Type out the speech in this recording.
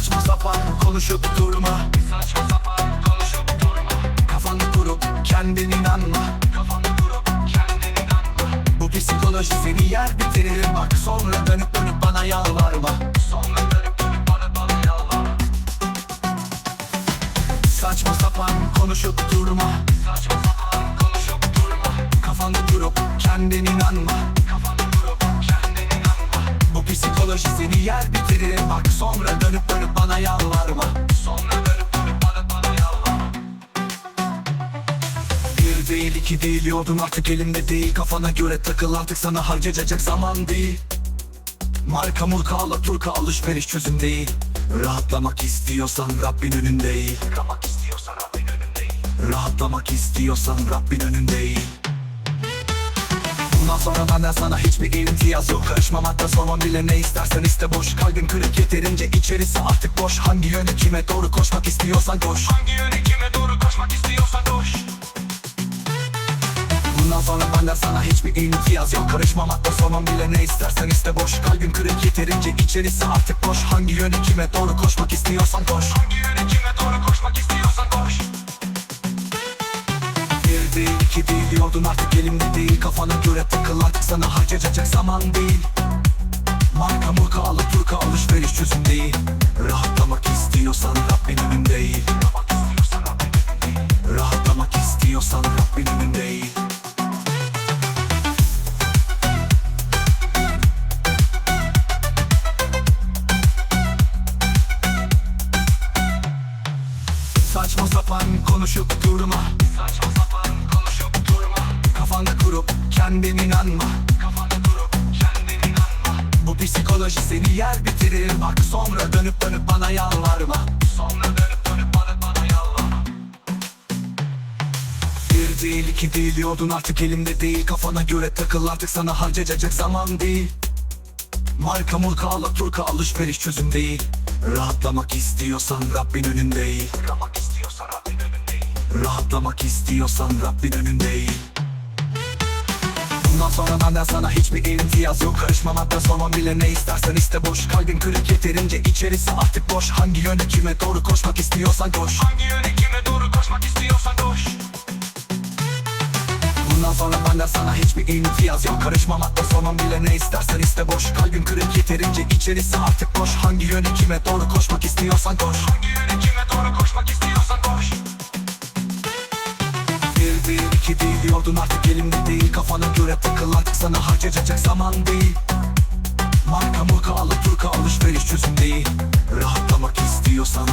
sapan konuşup durma. Saçma sapan konuşup durma. Kafanı kurup kendin inanma. Kafanı kurup kendin inanma. Bu psikoloji seni yer bitirir. Bak Sonra dönüp dönüp bana yalvarma. Sonra dönüp dönüp bana bana yalvarma. Saçma sapan konuşup durma. Saçma sapan konuşup durma. Kafanı kurup kendin inanma. Kafanı kurup kendin inanma. Bu psikoloji seni yer bitirir. Bak sonra dönüp dönüp Bir değil yordun artık elimde değil. Kafana göre takıl artık sana harcayacak zaman değil. Marka murka ala turka alışveriş çözüm değil. Rahatlamak istiyorsan Rabbin önünde değil Rahatlamak istiyorsan Rabbin önünde değil Rahatlamak istiyorsan Rabbin önünde değil Bundan sonra benden sana hiçbir imtiyaz yok. Karışmamakta sormam bile ne istersen iste. Boş Kalbin kırık yeterince içerisi artık boş. Hangi yöne kime doğru koşmak istiyorsan koş. Hangi yöne kime doğru koşmak istiyorsan koş Bundan sonra benden sana hiçbir imtiyaz yok. Karışmamakta sormam bile ne istersen iste boş. Kalbim kırık yeterince içerisi artık boş. Hangi yöne kime doğru koşmak istiyorsan koş. Hangi yöne kime doğru koşmak istiyorsan koş. Bir değil iki değil diyordun artık elimde değil Kafana göre takıl artık sana harcayacak zaman değil. Marka murka alı turka alışveriş çözüm değil konuşup durma. Saçma sapan konuşup durma. Kafanda kurup kendin inanma. Kafanda kurup kendin inanma. Bu psikoloji seni yer bitirir. Bak sonra dönüp dönüp bana yalvarma. Sonra dönüp dönüp bana bana yalvarma. Bir değil iki değil diyordun artık elimde değil. Kafana göre takıl artık sana harcayacak zaman değil. Marka murka ala turka alışveriş çözüm değil. Rahatlamak istiyorsan Rabbin önünde değil Rahatlamak istiyorsan Rabbin önünde değil Bundan sonra benden sana hiçbir imtiyaz yok. Karışmamakta sormam bile ne istersen iste boş. Kalbin kırık yeterince içerisi artık boş. Hangi yöne kime doğru koşmak istiyorsan koş. Hangi yöne kime doğru koşmak istiyorsan koş. Bundan sonra benden sana hiçbir imtiyaz yok. Karışmamakta sormam bile ne istersen iste boş. Kalbim kırık yeterince içerisi artık boş. Hangi yöne kime doğru koşmak istiyorsan koş. Hangi yöne kime doğru koşmak istiyorsan koş diyordun artık elimde değil Kafana göre takıl artık sana harcayacak zaman değil. Marka murka alı turka alışveriş çözüm değil. Rahatlamak istiyorsan